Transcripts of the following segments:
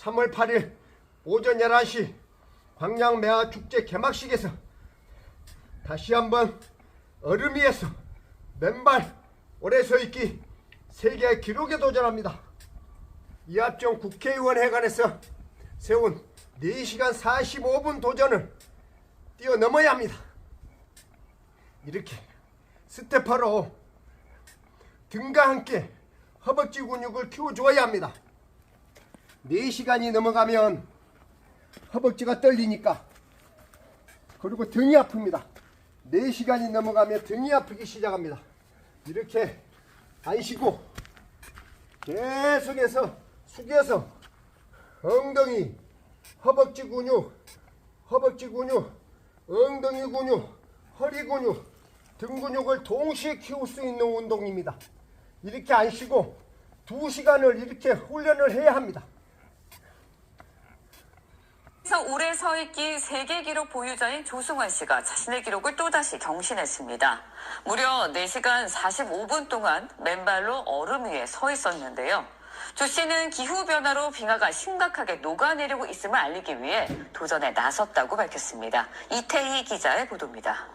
3월 8일 오전 11시 광양 매화 축제 개막식에서 다시 한번 얼음 위에서 맨발 오래 서 있기 세계 기록에 도전합니다. 이합정 국회의원 회관에서 세운 4시간 45분 도전을 뛰어넘어야 합니다. 이렇게 스테퍼로 등과 함께 허벅지 근육을 키워줘야 합니다. 4시간이 넘어가면 허벅지가 떨리니까 그리고 등이 아픕니다. 4시간이 넘어가면 등이 아프기 시작합니다. 이렇게 안 쉬고 계속해서 숙여서 엉덩이, 허벅지 근육, 허벅지 근육, 엉덩이 근육, 허리 근육, 등 근육을 동시에 키울 수 있는 운동입니다. 이렇게 안 쉬고 두 시간을 이렇게 훈련을 해야 합니다. 그래서 오래 서 있기 세계 기록 보유자인 조승환 씨가 자신의 기록을 또다시 경신했습니다. 무려 4시간 45분 동안 맨발로 얼음 위에 서 있었는데요. 조 씨는 기후변화로 빙하가 심각하게 녹아내리고 있음을 알리기 위해 도전에 나섰다고 밝혔습니다. 이태희 기자의 보도입니다.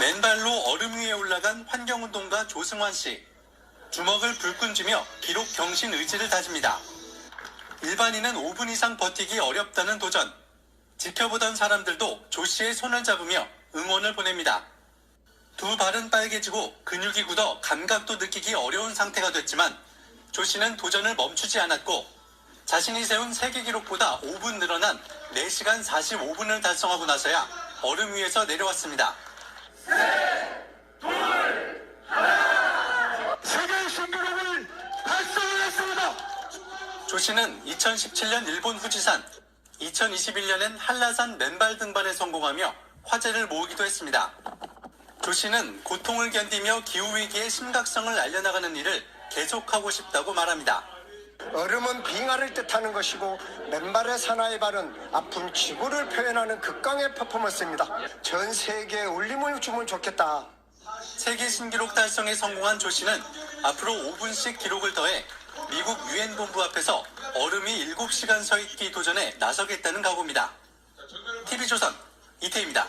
맨발로 얼음 위에 올라간 환경운동가 조승환 씨. 주먹을 불끈 쥐며 기록 경신 의지를 다집니다. 일반인은 5분 이상 버티기 어렵다는 도전. 지켜보던 사람들도 조 씨의 손을 잡으며 응원을 보냅니다. 두 발은 빨개지고 근육이 굳어 감각도 느끼기 어려운 상태가 됐지만 조 씨는 도전을 멈추지 않았고 자신이 세운 세계 기록보다 5분 늘어난 4시간 45분을 달성하고 나서야 얼음 위에서 내려왔습니다. 세계 신기록을 달성했습니다. 조 씨는 2017년 일본 후지산, 2021년엔 한라산 맨발 등반에 성공하며 화제를 모으기도 했습니다. 조 씨는 고통을 견디며 기후위기의 심각성을 알려나가는 일을 계속하고 싶다고 말합니다. 얼음은 빙하를 뜻하는 것이고 맨발의 사나이 발은 아픈 지구를 표현하는 극강의 퍼포먼스입니다. 전 세계에 울림을 주면 좋겠다. 세계 신기록 달성에 성공한 조 씨는 앞으로 5분씩 기록을 더해 미국 유엔 본부 앞에서 얼음이 7시간 서 있기 도전에 나서겠다는 각오입니다. TV조선 이태입니다.